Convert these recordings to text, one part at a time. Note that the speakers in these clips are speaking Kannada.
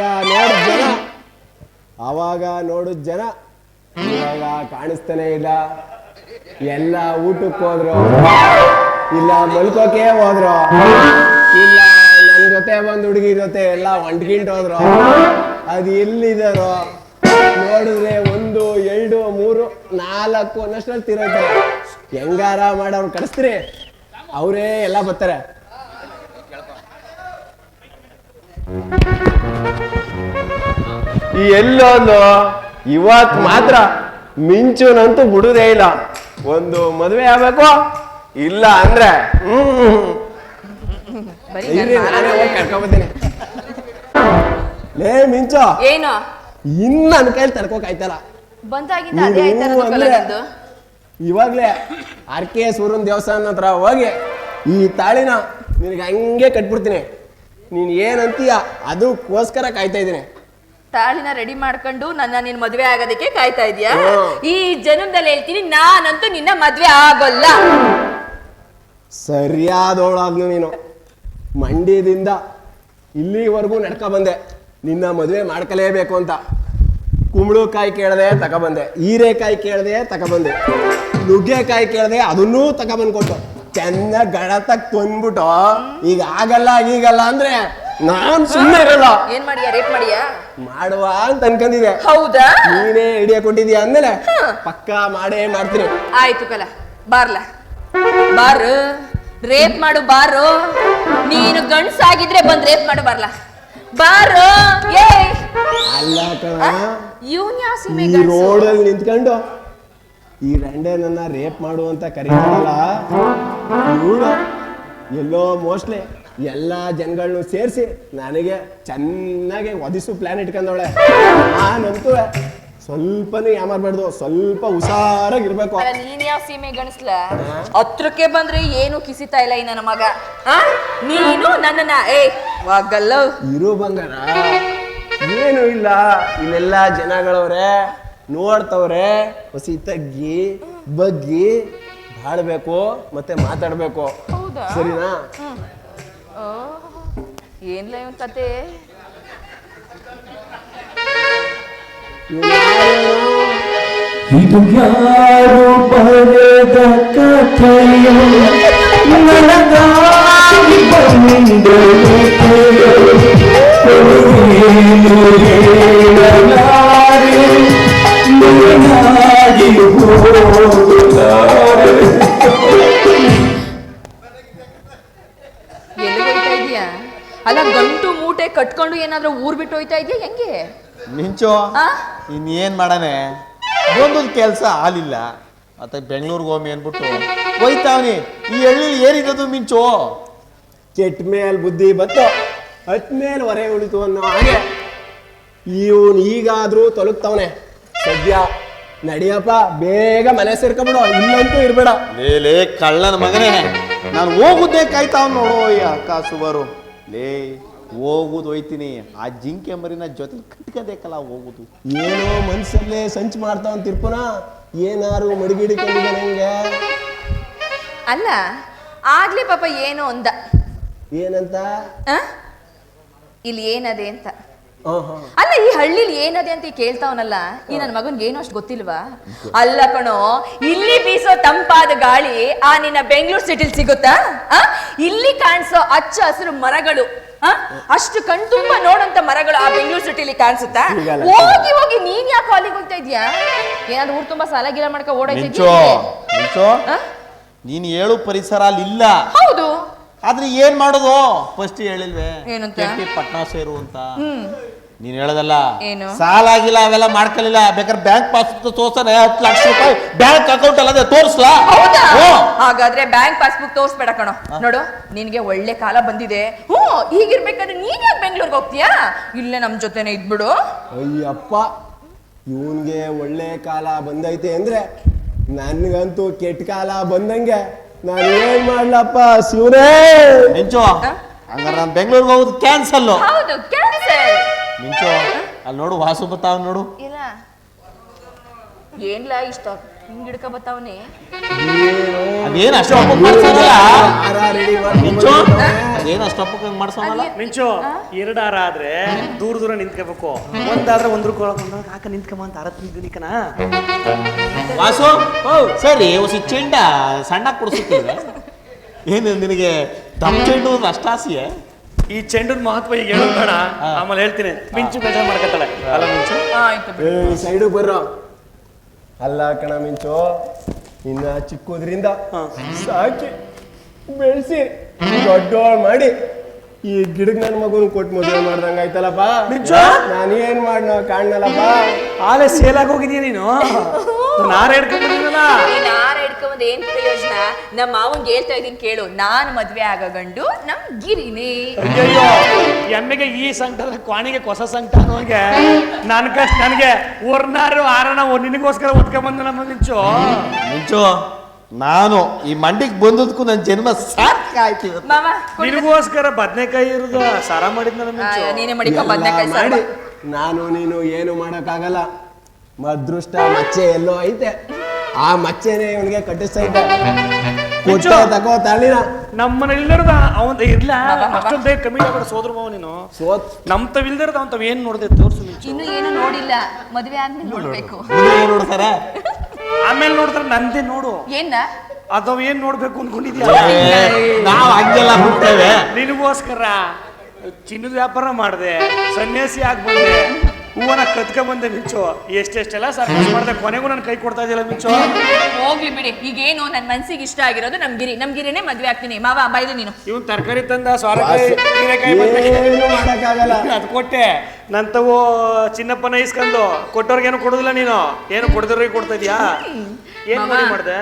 ಆವಾಗ ನೋಡಿದ ಜನ. ಆವಾಗ ನೋಡಿದ ಜನ. ಇವಾಗ ಕಾಣಿಸ್ತಾನೆ ಇಲ್ಲ. ಎಲ್ಲ ಊಟಕ್ಕೆ ಹೋದ್ರು. ಇಲ್ಲ ಮಲ್ಕೋಕೆ ಹೋದ್ರು. ಇಲ್ಲ ನನ್ನ ಜೊತೆ ಬಂದ್ ಹುಡುಗಿ ಜೊತೆ ಎಲ್ಲ ಒಂಟ್ಗಿಂಟ್ ಹೋದ್ರು. ಅದು ಎಲ್ಲಿದಾರೋ ನೋಡಿದ್ರೆ ಒಂದು, ಎರಡು, ಮೂರು, ನಾಲ್ಕು ಅನ್ನಷ್ಟರಲ್ಲಿ ತಿರುತ್ತೆ ಹೆಂಗಾರ ಮಾಡೋರು ಕಳಿಸ್ತೀರಿ ಅವರೇ ಎಲ್ಲ ಬರ್ತಾರೆ. ಈ ಎಲ್ಲೊಂದು ಇವತ್ ಮಾತ್ರ ಮಿಂಚುನಂತೂ ಬಿಡುದೇ ಇಲ್ಲ. ಒಂದು ಮದುವೆ ಆಗ್ಬೇಕು? ಇಲ್ಲ ಅಂದ್ರೆ ಹ್ಮ್ ನನ್ ನಾನೇ ಲೇ ಮಿಂಚು. ಏನು? ಇನ್ನು ನನ್ನ ಕೈಲಿ ತಡ್ಕೋಕ್ ಆಯ್ತಲ್ಲ. ಬಂದಾಗಿಂದ ಅದೇ ಆಯ್ತಾ ನೀವು ಅನ್ನೋದಕ್ಕಲ್ಲ ಅಂದ್ರೆ- ನಂದು? ಇವಾಗ್ಲೇ ಆರ್ ಕೆ ಸೂರನ್ ದೇವಸ್ಥಾನ ಹತ್ರ ಹೋಗಿ ಈ ತಾಳಿನ ನಿನಗೆ ಹಂಗೆ ಕಟ್ಬಿಡ್ತೀನಿ. ನೀನ್ ಏನಂತೀಯ? ಅದಕ್ಕೋಸ್ಕರ ಕಾಯ್ತಾ ಇದ್ದೀನಿ. ತಾಳಿನ ರೆಡಿ ಮಾಡ್ಕೊಂಡು ನನ್ನ ನಿನ್ ಮದ್ವೆ ಆಗೋದಕ್ಕೆ ಕಾಯ್ತಾ ಇದೀಯಾ? ಈ ಜನ್ಮದಲ್ಲಿ ಹೇಳ್ತೀನಿ ನಾನಂತೂ ನಿನ್ನ ಮದ್ವೆ ಆಗೋಲ್ಲ. ಸರಿಯಾದವಳಾಗ್ಲು ನೀನು. ಮಂಡ್ಯದಿಂದ ಇಲ್ಲಿವರೆಗೂ ನಡ್ಕ ಬಂದೆ. ನಿನ್ನ ಮದುವೆ ಮಾಡ್ಕಲೇಬೇಕು ಅಂತ. ಕುಂಬಳಕಾಯಿ ಕೇಳದೆ ತಗೊಬಂದೆ ಹೀರೆಕಾಯಿ ಕೇಳದೆ ತಗೊಬಂದೆ ನುಗ್ಗೆಕಾಯಿ ಕೇಳದೆ ಅದನ್ನೂ ತಗೊಬಂದ್ಕೊಟ್ಟು ಚೆನ್ನಾಗಿ ಗಡತಕ್ ತಂದ್ಬಿಟ್ಟು. ಈಗ ಆಗಲ್ಲ ಈಗಲ್ಲ ಅಂದ್ರೆ ನಾನ್ ಸುಮ್ಮನೆ ಇರಲ್ಲ. ಏನ್ ಮಾಡಿಯಾ? ರೇಟ್ ಮಾಡಿಯಾ? ಮಾಡುವ ಅಂತ ಅನ್ಕೊಂಡಿದ್ದೆ ಹೌದಾ? ನೀನೇ ಐಡಿಯಾ ಕೊಟ್ಟಿದ್ಯಾ ಅಂದ್ಮೇಲೆ ಪಕ್ಕಾ ಮಾಡೇ ಮಾಡ್ತೀನಿ. ಆಯ್ತು ಕಲ ಬಾರ್ಲ. ಬಾರ್ ರೇಪ್ ಮಾಡು ಬಾರು. ನೀನು ಗಂಡ್ಸಾಗಿದ್ರೆ ಬಂದ್ ರೇಪ್ ಮಾಡು ಬಾರ್ಲ. ಬಾರು ಏ! ಅಲ್ಲ ಕಣ ಇವ್ನ್ ಯಾವ ಸೀಮೆ ಈ ರೋಡಲ್ಲಿ ನಿಂತ್ಕೊಂಡು ಈ ರಂಡೆ ನನ್ನ ರೇಪ್ ಮಾಡು ಅಂತ ಕರೀತಾರಲ್ಲ ಎಲ್ಲೋ ಮೋಸ್ಟ್ಲಿ ಎಲ್ಲ ಜನಗಳನ್ನೂ ಸೇರಿಸಿ ನನಗೆ ಚೆನ್ನಾಗಿ ಒದಿಸು ಪ್ಲಾನ್ ಇಟ್ಕೊಂಡವಳೆ. ನಾನಂತೂ ಸ್ವಲ್ಪನೂ ಯಾಮಾರ್ಬಾರ್ದು ಸ್ವಲ್ಪ ಹುಷಾರಾಗಿರ್ಬೇಕು. ನೀನ್ ಯಾವ ಸೀಮೆ ಗಣಿಸ್ಲ ಹತ್ರಕ್ಕೆ ಬಂದ್ರೆ ಏನು ಕಿಸಿತಾ ಇಲ್ಲ ಈ ನನ್ನ ಮಗ. ಆ? ನೀನು ನನ್ನನ್ನ ಏ ವಾಗಲ್ಲ ಇರು ಬಂಗಾರ. ಏನು ಇಲ್ಲ. ಇಲ್ಲೆಲ್ಲ ಜನಗಳವ್ರೆ ನೋಡ್ತವ್ರೆ. ಹೊಸಿ ತಗ್ಗಿ ಬಗ್ಗಿ ಬಾಳ್ಬೇಕು ಮತ್ತೆ ಮಾತಾಡ್ಬೇಕು. ಸರಿನಾ? ಏನ್ಲ ಇವನ್ ಕತೆ? ಇದು ಯಾರು ಬರೆದ ಕಥೆಯೋ? ಏನಾದ್ರೂ ಊರ್ ಬಿಟ್ಟು ಹೋಯ್ತಾ ಇದೆಯಾ? ಹೆಂಗೆ? ಮಿಂಚು ಆ? ಇನ್ನೇನ್ ಮಾಡನೆ ಒಂದೊಂದು ಕೆಲಸ ಆಲಿಲ್ಲ ಮತ್ತೆ ಬೆಂಗಳೂರಿಗೆ ಹೋಮಿ ಅನ್ಬಿಟ್ಟು ಹೋಯ್ತಾವ್ನಿ ಈ ಹಳ್ಳಿಲಿ ಏನಿರೋದು ಮಿಂಚು? ಕೆಟ್ಟ ಮೇಲ್ ಬುದ್ಧಿ ಬತ್ತು ಹತ್ ಮೇಲ್ ಹೊರೆ ಉಳಿತು ಅನ್ನೋ ಹಾಗೆ. ಇವನ್ ಈಗಾದ್ರೂ ತೊಲಗ್ತಾವನೆ ಸದ್ಯ ನಡಿಯಪ್ಪ ಬೇಗ ಮನೆ ಸೇರ್ಕೊಂಬಿಡು ಇಲ್ಲಂತೂ ಇರ್ಬೇಡ. ಲೇ ಲೇ ಕಳ್ಳನ ಮಗನೇ. ನಾನು ಹೋಗುದೇ ಕಾಯ್ತಾವ್ ನೋಡು ಅಕ್ಕ ಸುಬಾರು ಲೇ. ಹೋಗುದು ಹೋಯ್ತೀನಿ. ಆ ಜಿಂಕೆ ಮರಿನ ಜೊತೆ ಕಟ್ಕೋಬೇಕಲ್ಲ ಹೋಗುದು. ಏನೋ ಮನ್ಸಲ್ಲೇ ಸಂಚು ಮಾಡ್ತಾವನ್ ತಿರ್ಪುನ. ಏನಾರು ಮಡಗಿಡಿಕೊಂಡಿದ್ದಾನೆ ಅಲ್ಲ ಆಗ್ಲಿ ಪಾಪ ಏನೋ ಅಂದ ಏನಂತ? ಆ? ಇಲ್ಲಿ ಏನದೆ ಅಂತ. ಅಲ್ಲ ಈ ಹಳ್ಳಿಲಿ ಏನದೆ ಅಂತ ಕೇಳ್ತಾವನಲ್ಲ? ಈ ನನ್ನ ಮಗನ್ಗೆ ಏನೋ ಅಷ್ಟು ಗೊತ್ತಿಲ್ವಾ? ಅಲ್ಲ ಕಣೋ ಇಲ್ಲಿ ಬೀಸೋ ತಂಪಾದ ಗಾಳಿ ಆ ನಿನ್ನ ಬೆಂಗಳೂರು ಸಿಟಿಲಿ ಸಿಗುತ್ತಾ? ಇಲ್ಲಿ ಕಾಣಿಸೋ ಹಚ್ಚ ಹಸಿರು ಮರಗಳು ಆ? ಅಷ್ಟು ಕಣ್ತುಂಬ ನೋಡಂತ ಮರಗಳು ಆ ಬೆಂಗಳೂರು ಸಿಟಿಲಿ ಕಾಣಿಸುತ್ತಾ? ಹೋಗಿ ಹೋಗಿ ನೀನ್ ಯಾಕೆ ಅಲ್ಲಿಗೆ ಹೋಗ್ತಾ ಇದೀಯಾ ಏನಾದ್ರು ಊರ್ ತುಂಬಾ ಸಾಲ ಗಿಲ ಮಾಡ್ಕೊ ಓಡಾಯ್ತಿದ್ಯೋ? ನೀನು ಹೇಳು ಪರಿಸರ ಅಲ್ಲಿ ಇಲ್ಲ. ಹೌದು. ಆದ್ರೆ ಏನ್ ಮಾಡೋದು? ಫಸ್ಟ್ ಹೇಳಿಲ್ವೇ ಏನಂತ? ಕೆಟ್ಟಿ ಪಟ್ನಾ ಸೇರು ಅಂತ. ಹ್ಮ್. ನೀನ್ ಹೇಳದಲ್ಲ? ಏನು? ಸಾಲ ಆಗಿಲ್ಲ ಅವೆಲ್ಲ ಮಾಡ್ಕೊಳ್ಳಿಲ್ಲ. ಬೇಕಾದ್ರೆ ಬ್ಯಾಂಕ್ ಪಾಸ್ಬುಕ್ ತೋರ್ಸನೆ ಹತ್ತು ಲಕ್ಷ ರೂಪಾಯಿ ಬ್ಯಾಂಕ್ ಅಕೌಂಟ್ ಅಲ್ಲದೆ ತೋರಿಸ್ಲಾ? ಹೌದಾ? ಹಾಗಾದ್ರೆ ಬ್ಯಾಂಕ್ ಪಾಸ್ಬುಕ್ ತೋರಿಸ್ಬೇಡ ಕಣೋ. ನೋಡು ನಿನ್ಗೆ ಒಳ್ಳೆ ಕಾಲ ಬಂದಿದೆ. ಹ್ಞೂ ಹೀಗಿರ್ಬೇಕಾದ್ರೆ ನೀನ್ ಯಾಕೆ ಬೆಂಗ್ಳೂರ್ಗೆ ಹೋಗ್ತೀಯಾ? ಇಲ್ಲೇ ನಮ್ ಜೊತೆನೆ ಇದ್ಬಿಡು. ಅಯ್ಯಪ್ಪ ಇವನ್ಗೆ ಒಳ್ಳೆ ಕಾಲ ಬಂದೈತೆ ಅಂದ್ರೆ ನನ್ಗಂತೂ ಕೆಟ್ಟ ಕಾಲ ಬಂದಂಗೆ. ನಾನು ಏನ್ ಮಾಡ್ಲಪ್ಪ ಶಿವನೇ ಮಿಂಚು ಹಂಗಾರೆ ನಾನು ಬೆಂಗಳೂರಿಗೆ ಹೋಗೋದು ಕ್ಯಾನ್ಸಲ್ ಹೌದು ಕ್ಯಾನ್ಸಲ್ ಮಿಂಚು ಅಲ್ಲಿ ನೋಡು ವಾಸು ಬರ್ತಾವ ನೋಡು. ಇಲ್ಲ. ಏನ್ಲ ಇಷ್ಟ ಹಿಂಗ್ ಹಿಡ್ಕ ಬತ್ತಾವನೆ ಅದೇನು ಅಷ್ಟೊಪ್ಪ ಮಾಡ್ಸೋದಲ್ಲ ಮಿಂಚು ಅದೇನು ಅಷ್ಟು ಅಪ್ಪಕ್ಕೆ ಮಾಡ್ಸೋನಲ್ಲ? ಮಿಂಚು ಎರಡಾರ ಆದ್ರೆ ದೂರ ದೂರ ನಿಂತ್ಕೋಬೇಕು. ಒಂದಾದ್ರೆ ಒಂದ್ರ ಕೊಳಕೊಂಡ ಕಾಕ ನಿಂತ್ಕೊಂಬ ಅಂತ ಹಾರ ತಿಂದಿನಿಕನ ವಾಸು ಸರಿ ಹೊಸ ಚೆಂಡ ಸಣ್ಣ ಕುಡಿಸುತ್ತೆ ಏನು ನಿನಗೆ ತಮ್ ಚೆಂಡು ಒಂದು ಅಷ್ಟಾಸಿಯೇ ಈ ಚೆಂಡದ ಮಹತ್ವ ಈಗ ಹೇಳೋಣ ಆಮೇಲೆ ಹೇಳ್ತೀನಿ. ಮಿಂಚು ಬೇಜಾರು ಮಾಡ್ಕತ್ತಾಳೆ ಅಲ್ಲ ಮಿಂಚು. ಸೈಡು ಬರ್ರೋ. ಅಲ್ಲ ಕಣ ಮಿಂಚು ಇನ್ನ ಚಿಕ್ಕದ್ರಿಂದ ಸಾಕಿ ಬೆಳೆಸಿ ದೊಡ್ಡೋಳ್ ಮಾಡಿ ಈ ಗಿಡಕ್ ನನ್ನ ಮಗುನ ಕೊಟ್ಟು ಮದುವೆ ಮಾಡ್ದಂಗ ಆಯ್ತಲ್ಲಪ್ಪ. ಮಿಂಚು? ನಾನು ಏನ್ ಮಾಡ್ನೋ ಕಾಣಲ್ಲಪ್ಪ ಆಲೆ ಸೇಲಾಗಿ ಆಗಿ ಹೋಗಿದೀಯ ನೀನು? ನಾರ ಹಿಡ್ಕೊಂಡಿದ್ದೀನಲ್ಲ ನಾರ ಹಿಡ್ಕೊಂಡ್ ಏನ್ ಪ್ರಯೋಜನ? ನಮ್ಮ ಮಾವಂಗೆ ಹೇಳ್ತಾ ಇದೀನಿ ಕೇಳು. ನಾನು ಮದ್ವೆ ಆಗ ಗಂಡು ನಮ್ ಗಿರಿನೇ. ಅಯ್ಯಯ್ಯೋ. ಎಮ್ಮೆಗೆ ಈ ಸಂಕಟದ ಕ್ವಾಣಿಗೆ ಹೊಸ ಸಂಕಟ ಅನ್ನೋಂಗೆ ನನ್ ಕಷ್ಟ ನನಗೆ ಊರ್ನಾರು ಆರನ ನಿನಗೋಸ್ಕರ ಉತ್ಕೊಂಬಂದು ನಮ್ಮ ನಿಂಚು ಮಿಂಚು ನಾನು ಈ ಮಂಡಿಗೆ ಬಂದದಕ್ಕೂ ನನ್ನ ಜನ್ಮ ಸಾರ್ಥಕ ಆಯ್ತು ಇವತ್ತು. ಕೊಡು. ನಿನಗೋಸ್ಕರ ಬದ್ನೆಕಾಯಿ ಇರೋದು ಸಾರ ಮಾಡಿದ್ನ ಮಿಂಚು. ಆಯ್ತು, ನೀನೇ ಮಡಿಕೊ ಎಲ್ಲ ಬದ್ನೆಕಾಯಿ ಸಾರು. ಮಾಡಿ. ನಾನು ನೀನು ಏನು ಮಾಡಕ್ಕಾಗಲ್ಲ. ಅದೃಷ್ಟ ಮಚ್ಚೆ ಎಲ್ಲೋ ಐತೆ. ಆ ಮಚ್ಚೆನೆ ಇವನಿಗೆ ಕಟ್ಟಿಸ್ತೈತೆ ಕೊಟ್ಟೆ ತಗೋ ತಾಳಿನ ನಮ್ಮನೆ ಇಲ್ಲರದ ಅವನ್ ಇರ್ಲ. ಅಷ್ಟೊಂದೇ ಕಮ್ಮಿ ಆಗ್ಬೇಡ ಸೋದ್ರ ಮಾವ ನೀನು. ಸೋತ್. ನಮ್ ತಾವ್ ಇಲ್ದಿರದ ಅವ್ನ್ ತಾವ್ ಏನ್ ನೋಡ್ದೆ ತೋರ್ಸು ಮಿಂಚು. ಇನ್ನು ಏನು ನೋಡಿಲ್ಲ. ಮದುವೆ ಆದ್ಮೇಲೆ ನೋಡ್ಬೇಕು. ಏನ್ ನೋಡ್ತಾರೆ? ಆಮೇಲೆ ನೋಡಿದ್ರೆ ನಂದೇ ನೋಡು. ಏನ? ಅದಾವ್ ಏನ್ ನೋಡ್ಬೇಕು ಅನ್ಕೊಂಡಿದ್ಯಾ? ನಾವು ಹಂಗೆಲ್ಲ ಬಿಡ್ತೇವೆ ನಿನಗೋಸ್ಕರ ಚಿನ್ನದ ವ್ಯಾಪಾರ ಮಾಡಿದೆ ಸನ್ಯಾಸಿ ಆಗಿ ಬಂದೆ ಹೂವನ ಕತ್ಕೊ ಬಂದೆ ಮಿಂಚು. ಎಷ್ಟೆಷ್ಟೆಲ್ಲ ಸರ್ಕಸ್ ಮಾಡಿದೆ ಕೊನೆಗೂ ನನ್ನ ಕೈ ಕೊಡ್ತಾ ಇದೆಯಲ್ಲ ಮಿಂಚು. ಹೋಗ್ಲಿ ಬಿಡಿ. ಈಗೇನು ನನ್ ಮನ್ಸಿಗೆ ಇಷ್ಟ ಆಗಿರೋದು ನಮ್ ಗಿರಿ ನಮ್ ಗಿರಿನೇ ಮದ್ವೆ ಆಗ್ತೀನಿ. ಮಾವ ಬೈದು ನೀನು. ಇವನ್ ತರಕಾರಿ ತಂದ ಸೋರೆಕಾಯಿ ಹೀರೆಕಾಯಿ ಬದ್ನೆಕಾಯಿ ಏನು ಮಾಡಕ್ಕಾಗಲ್ಲ ಅದು ಕೊಟ್ಟೆ. ನಂತವು ಚಿನ್ನಪ್ಪನ ಇಸ್ಕೊಂಡು ಕೊಟ್ಟವ್ರಿಗೇನು ಕೊಡುದಿಲ್ಲ ನೀನು. ಏನು ಕೊಡದ್ರಿಗೆ ಕೊಡ್ತಾ ಇದೀಯಾ? ಏನ್. ಮಾಡಿ ಮಾಡ್ದೆ?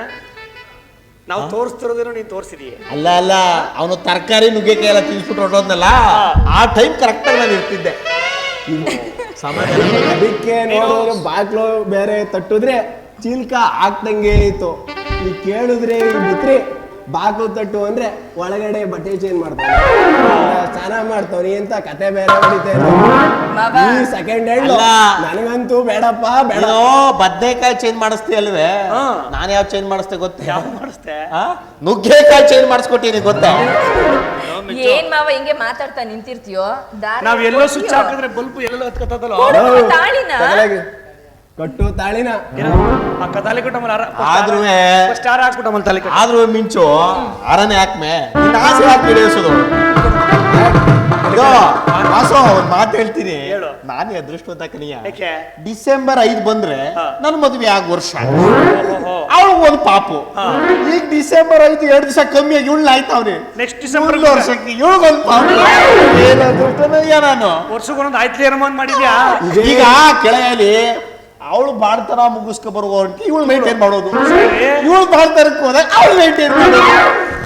ನಾವು ತೋರಿಸ್ತಿರೋದೇನೋ ನೀನು ತೋರಿಸಿದೀಯ ಅಲ್ಲ ಅಲ್ಲ. ಅವನು ತರಕಾರಿ ನುಗ್ಗೆಕಾಯಿ ಎಲ್ಲ ತಿನ್ಸ್ಬಿಟ್ಟು ಹೊರಟೋದ್ನಲ್ಲ? ಆ ಟೈಮ್ ಕರೆಕ್ಟಾಗಿ ನಾನು ಇರ್ತಿದ್ದೆ. ಅದಕ್ಕೆ ನೋಡಿದ್ರೆ ಬಾಗ್ಲು ಬೇರೆ ತಟ್ಟಿದ್ರೆ ಚಿಲ್ಕ ಹಾಕ್ದಂಗೆ ಇತ್ತು. ಈ ಕೇಳಿದ್ರೆ ಬಿತ್ರಿ ಬಾಗ್ಲು ತಟ್ಟು ಅಂದ್ರೆ ಒಳಗಡೆ ಬಟ್ಟೆ ಚೇಂಜ್ ಮಾಡ್ತಾನೆ ಸ್ನಾನ ಮಾಡ್ತಾವ್ನಿ ಅಂತ ಕತೆ ಬೇರೆ ಈ ಸೆಕೆಂಡ್ ಹ್ಯಾಂಡ್ ಅಲ್ಲ. ನನಗಂತೂ ಬೇಡಪ್ಪ ಬೇಡ ಏನೋ ಬದ್ನೆಕಾಯಿ ಚೇಂಜ್ ಮಾಡಿಸ್ತೀಯ ಅಲ್ವೇ ಹಾ. ನಾನು ಯಾವ ಚೇಂಜ್ ಮಾಡಿಸ್ತೆ ಗೊತ್ತಾ ಯಾವ ಮಾಡಿಸ್ತೆ ಆ? ನುಗ್ಗೆಕಾಯಿ ಚೇಂಜ್ ಮಾಡಿಸ್ಕೊಟ್ಟಿನಿ ಗೊತ್ತಾ ಏನ್ ಮಾವ ಹಿಂಗೆ ಮಾತಾಡ್ತಾ ನಿಂತಿರ್ತೀಯೋ ದಾರಿ ನಾವ್ ಎಲ್ಲೋ ಕೊಡ್ತೀಯೋ? ಸ್ವಿಚ್ ಹಾಕಿದ್ರೆ ಬಲ್ಬ್ ಎಲ್ಲೋ ಕೊಡು. ಹೌದು. ತಾಳಿನ? ತಗೊಳಗಿ. ಕಟ್ಟು ತಾಳಿನ ಅಕ್ಕ ತಾಲಿ ಕಟ್ಟಮಲ್ಲ ಆದ್ರೂ ಸ್ಟಾರ್ ಹಾಕ್ಬಿಟ್ಟಮಲ್ಲ ತಾಲಿ ಕಟ್ಟ ಆದ್ರೂ ಮಿಂಚು ಅರನೆ ಹಾಕ್ಮೆ ನಿನ್ನ ಆಸೆ ಹಾಕಿ ಇದು ವಾಸು ಒಂದ್ ಮಾತು ಹೇಳ್ತೀನಿ. ಹೇಳು. ನಾನೇ ಅದೃಷ್ಟವಂತ ಕನಿಯ ಯಾಕೆ? ಡಿಸೆಂಬರ್ ಐದ್ ಬಂದ್ರೆ ನನ್ ಮದುವೆ ಆಗ ವರ್ಷ. ಓಹೋ. ಅವಳು ಒಂದು ಪಾಪು. ಈಗ ಡಿಸೆಂಬರ್ ಐದು ಎರಡು ದಿವಸ ಕಮ್ಮಿ ಆಗಿ ಇವಳು ಆಯ್ತಾವ್ರಿ ನೆಕ್ಸ್ಟ್ ಡಿಸೆಂಬರ್ ವರ್ಷಕ್ಕೆ ವರ್ಷಕ್ಕೆ ಇವಳಿಗೊಂದು ಪಾಪು. ಏನು ಅದೃಷ್ಟನಯ್ಯ ನಾನು? ವರ್ಷಕ್ಕೊಂದು ಆಯ್ತು ಏರ್ಮಾನ್ ಮಾಡಿದ್ಯಾ? ಈಗ ಕೆಳಗಲಿ ಅವಳು ಬಾಳ್ತನ ಮುಗಿಸ್ಕೊ ಬರುವ ಇವಳು ಮೇಂಟೈನ್ ಮಾಡೋದು. ಇವಳು ಬಾಳ್ತನಕ್ಕೆ ಹೋದಾಗ ಅವಳು ಮೇಂಟೈನ್ ಮಾಡೋದು.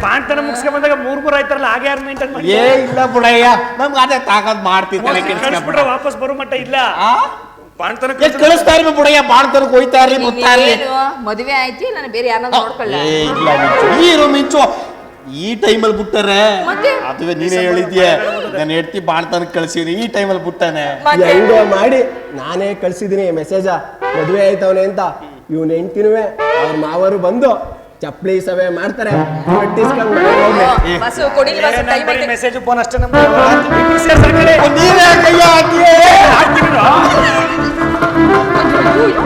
ಪಾಂತನ ಮುಗಿಸ್ಕೊ ಬಂದಾಗ ಮೂರ್ ಮೂರ್ ಆಯ್ತಾರಲ್ಲ ಹಾಗೆ ಯಾರು ಮೇಂಟೈನ್ ಮಾಡಿ ಏ ಇಲ್ಲ ಬುಡಯ್ಯ ನಮ್ಗೆ ಅದೇ ತಾಕತ್ ಮಾಡ್ತಿದ್ದಾನೆ ಕಳಿಸ್ಬಿಟ್ರೆ ವಾಪಸ್ ಬರೋ ಮಟ್ಟ ಇಲ್ಲ. ಏ ಕಳಿಸ್ತಾ ಇರ್ಲಿ ಬುಡಯ್ಯ ಬಾಳ್ತನಕ್ಕೆ ಹೋಯ್ತಾ ಇರ್ಲಿ ಏನು ಮದುವೆ ಆಯ್ತು ನಾನು ಬೇರೆ ಯಾರನ್ನ ನೋಡ್ಕೊಳ್ಳ. ಇಲ್ಲ ಮಿಂಚು ನೀರು ಮಿಂಚು. ಈ ಟೈಮಲ್ಲಿ ಬಿಟ್ಟಾರೆ. ಮತ್ತೆ? ಅದುವೇ ನೀನೇ ಹೇಳಿದ್ಯೆ. ನಾನು ಹೆಡ್ತಿ ಬಾಳ್ತಾನ ಕಳ್ಸಿದೀನಿ ಈ ಟೈಮಲ್ಲಿ ಬಿಟ್ಟಾನೆ. ಮತ್ತೆ? ಹೆಂಗೋ ಮಾಡಿ ನಾನೇ ಕಳ್ಸಿದೀನಿ ಮೆಸೇಜ ಮದುವೆ ಆಯ್ತವನೆ ಅಂತ. ಇವ್ನ ಹೆಂಡ್ತಿನುವೆ ಅವ್ರ ಮಾವರು ಬಂದು ಚಪ್ಪಲಿ ಸವೆ ಮಾಡ್ತಾರೆ. ಕಟ್ಟಿಸ್ಕೊಂಡ್ ಮನೆಗ್ ಹೋಗ್ಲಿ. ಬಸ್ಸು ಕೊಡಿಲಿ ಬಸ್ಸು ಟೈಮ್ ಐತೆ ಮೆಸೇಜ್ ಫೋನ್ ಅಷ್ಟೇ ನಮ್ಗೆ ಕಡೆ ನೀವೇ ಕೈಯ ಹಾಕಿ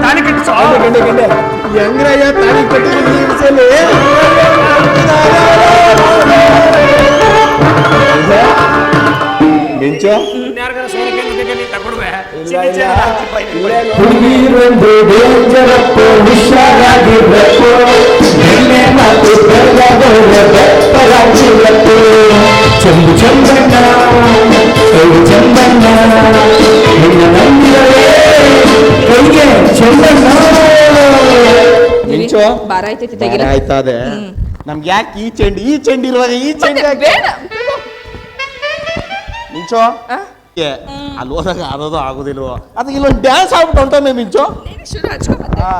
ತಾಲಿ ಕಟ್ಟಿಸೋ. ಗಂಡೆ ಗಂಡೆ ಹೆಂಗ್ರಯ್ಯ ತಾಳಿ ಕಟ್ಟಿದ್ರು ಈ? ಮಿಂಚು. ಹುಡುಗಿರೊಂದು ಡೇಂಜರಪ್ಪ ಹುಷಾರಾಗಿರಪ್ಪ ಎಣ್ಣೆ ಮಾತು ಬೆಳಗದವರ ಬೆಪ್ಪರಾಗಿರಪ್ಪ ಚಂದು ಚಂದಣ್ಣ ಕೈಗೆ ಚಂದಣ್ಣ ನಿನ್ನ ನಂಬಿದರೆ ಕೈಗೆ ಚಂದಣ್ಣ ಮಿಂಚು ಬಾರ ಆಯ್ತೈತಿ ತೆಗಿಲ ಆಯ್ತದೆ. ನಮ್ಗೆ ಯಾಕೆ ಈ ಚೆಂಡು ಈ ಚೆಂಡು ಇರುವಾಗ ಈ ಚೆಂಡು ಯಾಕೆ? ಬೇಡ. ಮಿಂಚು? ಆ? ಏ, ಅಲ್ಲಿ ಹೋದಾಗ ಆಗೋದು ಆಗೋದಿಲ್ವೋ? ಅದಕ್ಕೆ ಇಲ್ಲೊಂದು ಡ್ಯಾನ್ಸ್ ಆಗ್ಬಿಟ್ಟು ಹೊಂಟೋನೆ ಮಿಂಚು? ಶುರು ಹಚ್ಕೊ ಆ.